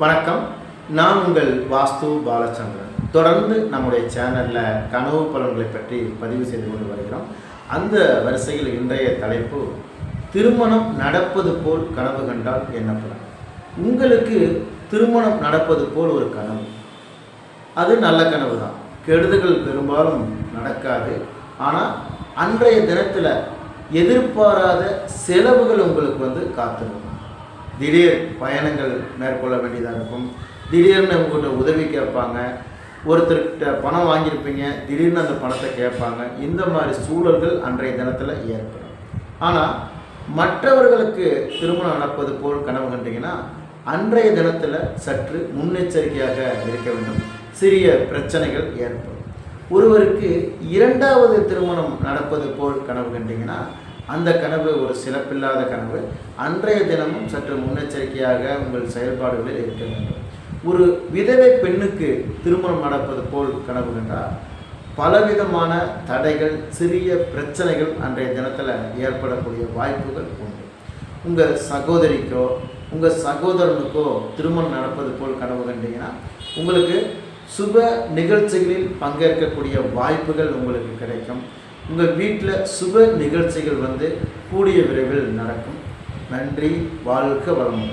வணக்கம். நான் உங்கள் வாஸ்து பாலச்சந்திரன். தொடர்ந்து நம்முடைய சேனலில் கனவு பலன்களை பற்றி பதிவு செய்து கொண்டு வருகிறோம். அந்த வரிசையில் இன்றைய தலைப்பு திருமணம் நடப்பது போல் கனவு கண்டால் என்ன பலன்? உங்களுக்கு திருமணம் நடப்பது போல் ஒரு கனவு. அது நல்ல கனவு தான் கெடுதல்கள் பெரும்பாலும் நடக்காது. ஆனால் அன்றைய தினத்தில் எதிர்பாராத செலவுகள் உங்களுக்கு வந்து காத்திருக்கும். திடீர் பயணங்கள் மேற்கொள்ள வேண்டியதாக இருக்கும். திடீர்னு உங்கள்கிட்ட உதவி கேட்பாங்க. ஒருத்தர்கிட்ட பணம் வாங்கியிருப்பீங்க. திடீர்னு அந்த பணத்தை கேட்பாங்க. இந்த மாதிரி சூழல்கள் அன்றைய தினத்தில் ஏற்படும். ஆனால் மற்றவர்களுக்கு திருமணம் நடப்பது போல் கனவு கண்டீங்கன்னா அன்றைய தினத்தில் சற்று முன்னெச்சரிக்கையாக இருக்க வேண்டும். சிறிய பிரச்சனைகள் ஏற்படும். ஒருவருக்கு இரண்டாவது திருமணம் நடப்பது போல் கனவு கண்டீங்கன்னா அந்த கனவு ஒரு சிறப்பில்லாத கனவு. அன்றைய தினமும் சற்று முன்னெச்சரிக்கையாக உங்கள் செயல்பாடுகளில் இருக்க வேண்டும். ஒரு விதவை பெண்ணுக்கு திருமணம் நடப்பது போல் கனவு கண்டால் பலவிதமான தடைகள் சிறிய பிரச்சனைகள் அன்றைய தினத்தில் ஏற்படக்கூடிய வாய்ப்புகள் உண்டு. உங்கள் சகோதரிக்கோ உங்கள் சகோதரனுக்கோ திருமணம் நடப்பது போல் கனவு கண்டீங்கன்னா உங்களுக்கு சுப நிகழ்ச்சிகளில் பங்கேற்கக்கூடிய வாய்ப்புகள் உங்களுக்கு கிடைக்கும். உங்கள் வீட்டில் சுப நிகழ்ச்சிகள் வந்து கூடிய விரைவில் நடக்கும். நன்றி வாழ்க வளமுடன்.